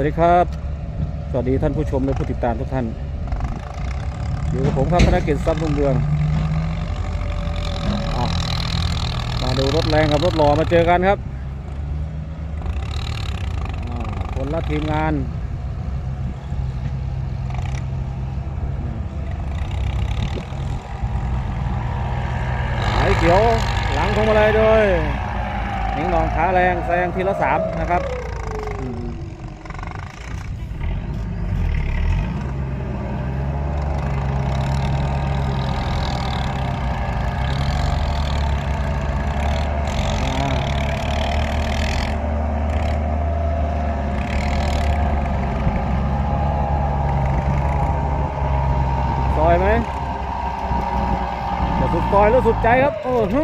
วัสดีครับ สวัสดีท่านผู้ชมและผู้ติดตามทุกท่าน อยู่กับผมครับธนกิจทรัพย์รุ่งเรืองอมาดูรถแรงกับรถหล่อมาเจอกันครับคนละทีมงานสายเขียวหลังพวงมาลัยโดยหนิงหนองขาแรงแซงทีละสามนะครับอืม ซอยไหมจะสุดซ อยแล้วสุดใจครับ โอ้โห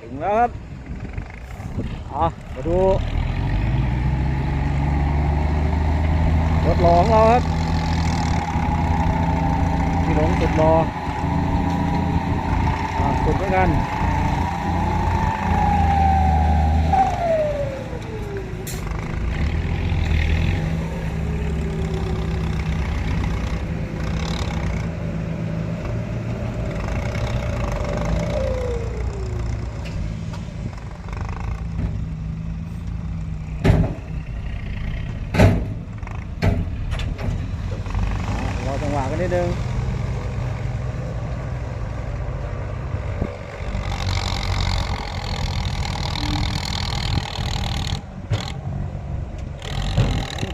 ถึงแล้วครับอะมาดูรถหลองเราครับพี่หลงสุดรออะสุดเหมือนกัน หวะกันนิดนึง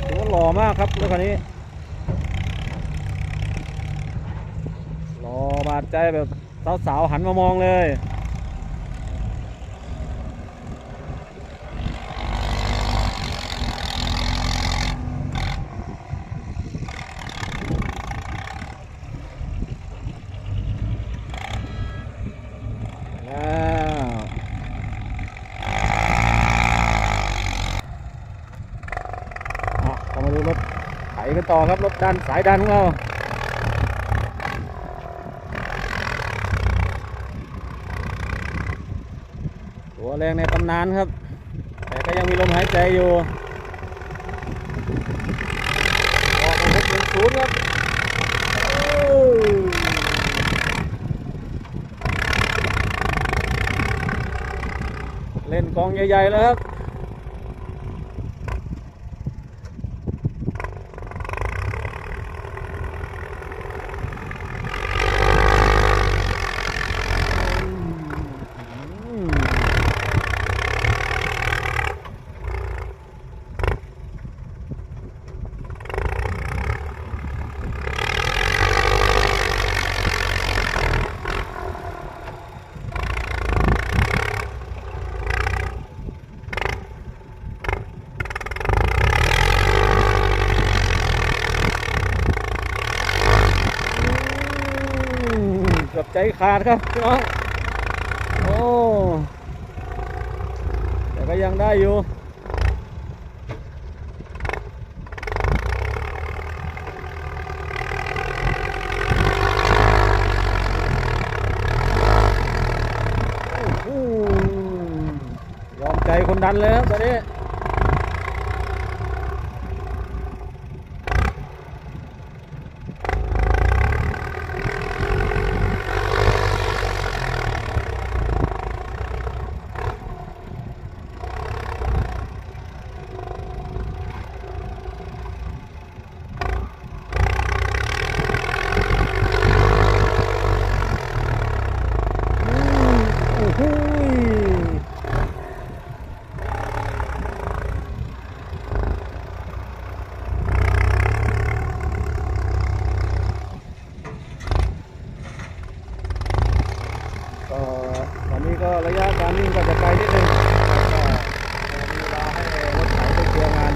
ถือว่าหล่อมากครับรถคันนี้หล่อบาดใจแบบสาวๆหันมามองเลย แล้วอะเรามาดูรถไถกันต่ อครับรถดันสายดันของเราตัวแรงในตำนานครับ แต่ก็ยังมีลมหายใจอยู่ออกมาหกหนึ่งศูนย์ครับเล่นกองใหญ่ๆแล้วครับ กือบใจขาดครับพี่น้องโอ้แต่ก็ยังได้อยู่ยอมใจคนดันเลยครับตอนนี้ อืมโอ้โห ก็วันนี้ก็ระยะการวิ่งก็จะไกลนิดนึงก็มีเวลาให้รถไถไปเคลียร์งาน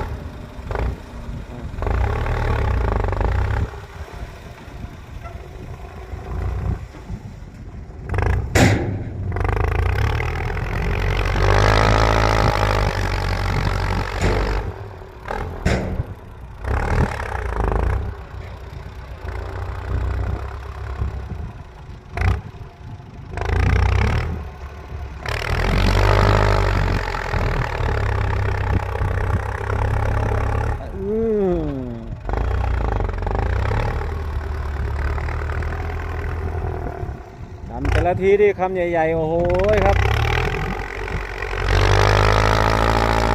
อ ละทีที่คำใหญ่ๆ โอ้โหครับ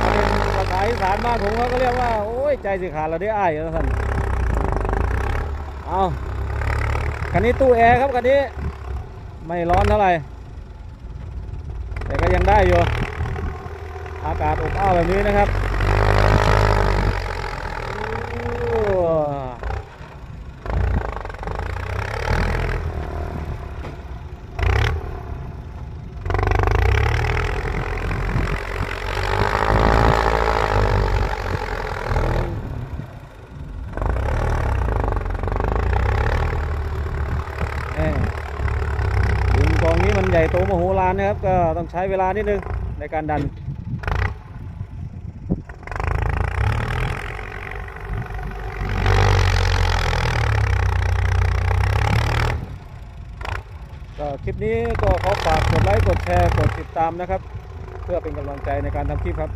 เป็นภาษาอีสานบ้านผมเขาก็เรียกว่า โอ้ย ใจสิขาดเราได้อ้ายแล้วท่านเอาคันนี้ตู้แอร์ครับคันนี้ ไม่ร้อนเท่าไหร่ แต่ก็ยังได้อยู่ อากาศอบอ้าวแบบนี้นะครับโอ้แหม่ดินกองนี้มัน ใหญ่โตมโหฬารนะครับ ก็ต้องใช้เวลานิดนึงในการดันก็คลิปนี้ก็ขอฝากกดไลค์กดแชร์กดติดตามนะครับ เพื่อเป็นกำลังใจในการทำคลิปครับ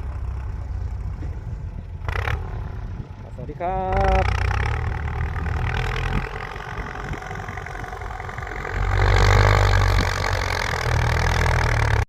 สวัสดีครับ